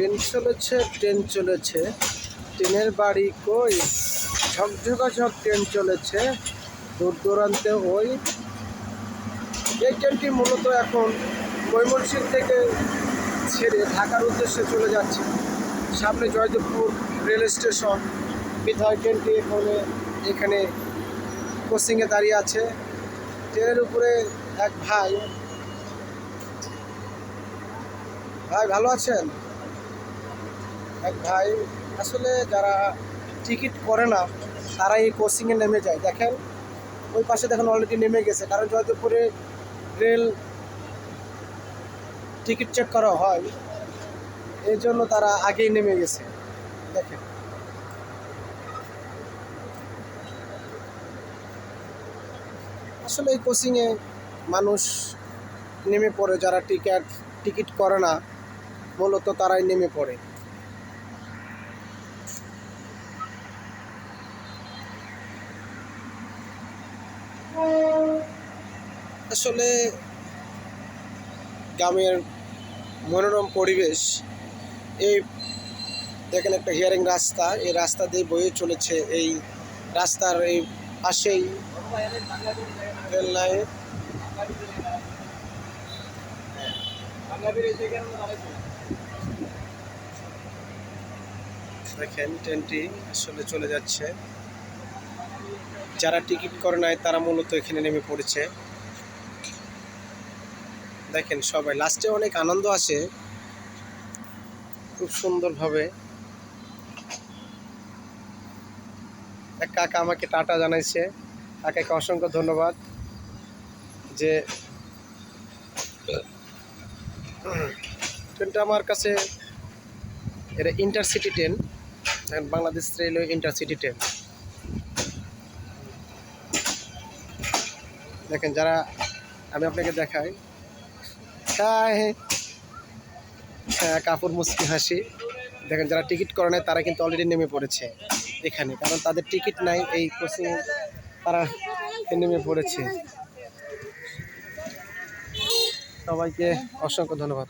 Train চলেছে train চলেছে। ট্রেনের বাড়ি কই? ঝকঝকা ঝক ট্রেন চলেছে। দূর দূরান্তে ওই এই ট্রেনটি মূলত এখন ময়মনসিংহ থেকে ছেড়ে ঢাকার উদ্দেশ্যে চলে যাচ্ছে। সামনে জয়দেবপুর রেল স্টেশন। বিধায় ট্রেনটি এখানে এখানে কোচিংয়ে দাঁড়িয়ে আছে। ট্রেনের উপরে এক ভাই। ভাই, ভালো আছেন? এক ভাই, আসলে যারা টিকিট করে না তারা এই কোচিংয়ে নেমে যায়। দেখেন, ওই পাশে দেখেন অলরেডি নেমে গেছে। কারণ জয়দেবপুরে রেল টিকিট চেক করা হয়, এই জন্য তারা আগেই নেমে গেছে। দেখেন। আসলে এই কোচিংয়ে মানুষ নেমে পড়ে। যারা টিকিট টিকিট করে না, মূলত তারাই নেমে পড়ে। আসলে গ্রামের মনোরম পরিবেশ, এই দেখেন একটা হিয়ারিং রাস্তা, এই রাস্তা দিয়ে বয়ে চলেছে এই রাস্তার এই পাশেই রেল লাইন। দেখেন ট্রেনটি আসলে চলে যাচ্ছে। যারা টিকিট করে নাই, তারা মূলত এখানে নেমে পড়েছে। দেখেন সবাই লাস্টে অনেক আনন্দ আসে। খুব সুন্দরভাবে। এক কাকা আমাকে টাটা জানাইছে। কাকাকে অসংখ্য ধন্যবাদ যে ট্রেনটা আমার কাছে এটা ইন্টারসিটি ট্রেন এখন বাংলাদেশ রেলওয়ে ইন্টারসিটি ট্রেন দেখেন যারা আমি আপনাকে দেখাই হ্যাঁ কাপড় মুসকি হাসি। দেখেন, যারা টিকিট করে নেয়, তারা কিন্তু অলরেডি নেমে পড়েছে এখানে। কারণ তাদের টিকিট নাই, এই কোচিং তারা নেমে পড়েছে। সবাইকে অসংখ্য ধন্যবাদ।